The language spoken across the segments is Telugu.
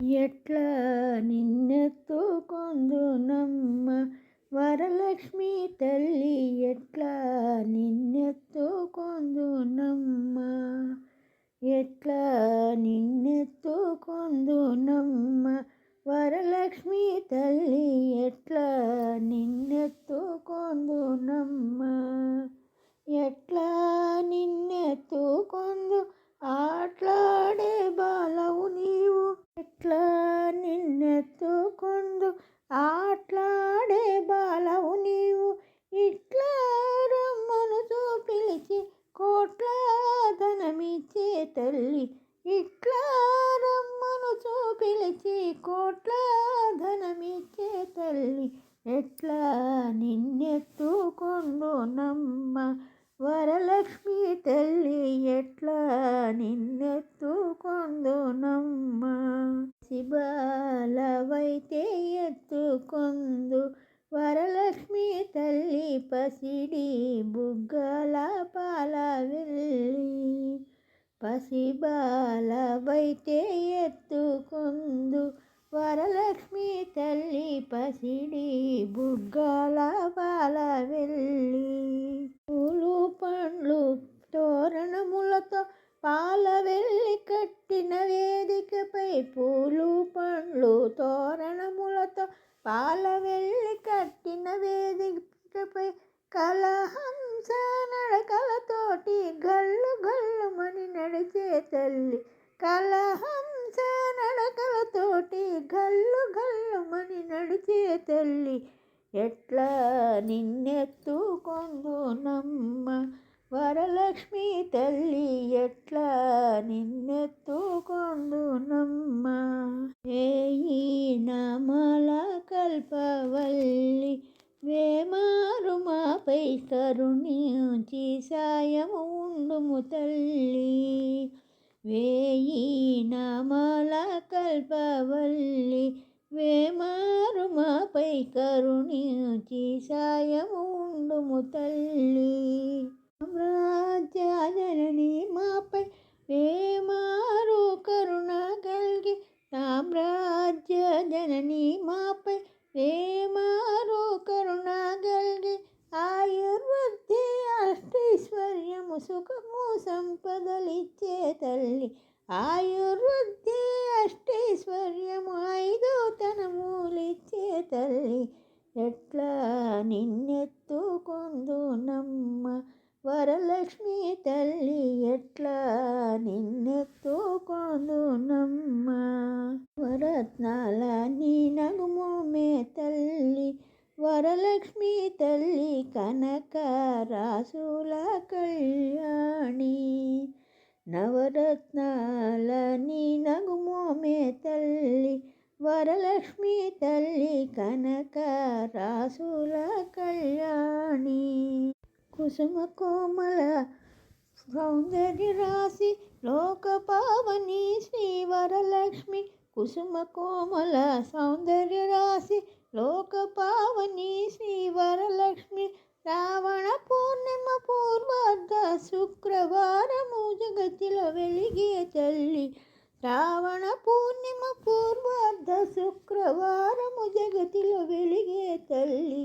ఎట్లా నిన్నెత్తుకొందునమ్మ? వరలక్ష్మి తల్లి ఎట్లా నిన్నెత్తుకొందునమ్మ? ఎట్లా నిన్నెత్తుకొందునమ్మ? వరలక్ష్మి తల్లి ఎట్లా నిన్నెత్తుకొందునమ్మ? ఎట్లా నిన్నెత్తు మాట్లాడే బాలవు నీవు. ఇట్లా రమ్మనుతో పిలిచి కోట్ల ధనమిచ్చే తల్లి. ఇట్లా రమ్మనుతో పిలిచి కోట్ల ధనమిచ్చే తల్లి. ఎట్లా నిన్నెత్తుకొందు నమ్మ వరలక్ష్మి తల్లి. ఎట్లా నిన్నెత్తుకొందునమ్మ శిబాలవైతే కొందు వరలక్ష్మి తల్లి పసిడి బుగ్గల పాల వెళ్ళి పసిబాలవైతే ఎత్తుకుందు వరలక్ష్మి తల్లి పసిడి బుగ్గల పాల వెళ్ళి పూలు పండ్లు తోరణములతో పాల వెళ్ళి కట్టిన వేదికపై పూలు పండ్లు తోరణములతో పాల వెళ్ళి కట్టిన వేదికపై కలహంస నడకలతోటి గల్లు గల్లుమని నడిచే తల్లి. కలహంస నడకలతోటి గల్లు గల్లుమని నడిచే తల్లి. ఎట్లా నిన్నెత్తుకొందు నమ్మ వరలక్ష్మి తల్లి ఎట్లా నిన్నెత్తుకొందు నమ్మ ఏయి నమల కల్పవల్లి వేమారు మాపై కరుణించి సాయము ఉండుము తల్లి. వేయి నమల కల్పవల్లి వేమారు మాపై కరుణించి సాయము ఉండుము తల్లి. సామ్రాజ్యజనని మాపై ప్రేమారు కరుణ కలిగి సామ్రాజ్య జనని మాపై ప్రేమారు కరుణ కలిగి ఆయుర్వృద్ధి అష్టైశ్వర్యము సుఖము సంపదలిచ్చే తల్లి. ఆయుర్వృద్ధి అష్టైశ్వర్యము ఐదో తనములిచ్చే తల్లి. ఎట్లా నిన్నెత్తుకొందు నమ్మ వరలక్ష్మి తల్లి ఎట్లా నిన్నెత్తుకొందు నమ్మ వరత్నాల నీ నగుమోమే తల్లి వరలక్ష్మి తల్లి కనక రాసుల కళ్యాణి. నవరత్నాల నీ నగుమోమే తల్లి వరలక్ష్మి తల్లి కనక రాసుల కళ్యాణి. కుసుమ కోమల సౌందర్య రాశి లోక పావని శ్రీ వరలక్ష్మి కుసుమ కోమల సౌందర్య రాశి లోక పావని శ్రీ వరలక్ష్మి రావణ పూర్ణిమ పూర్వార్ధ శుక్రవారము జగతిలో వెలిగే తల్లి రావణ పూర్ణిమ పూర్వార్ధ శుక్రవారము జగతిలో వెలిగే తల్లి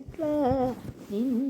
ఎట్లా నిన్నె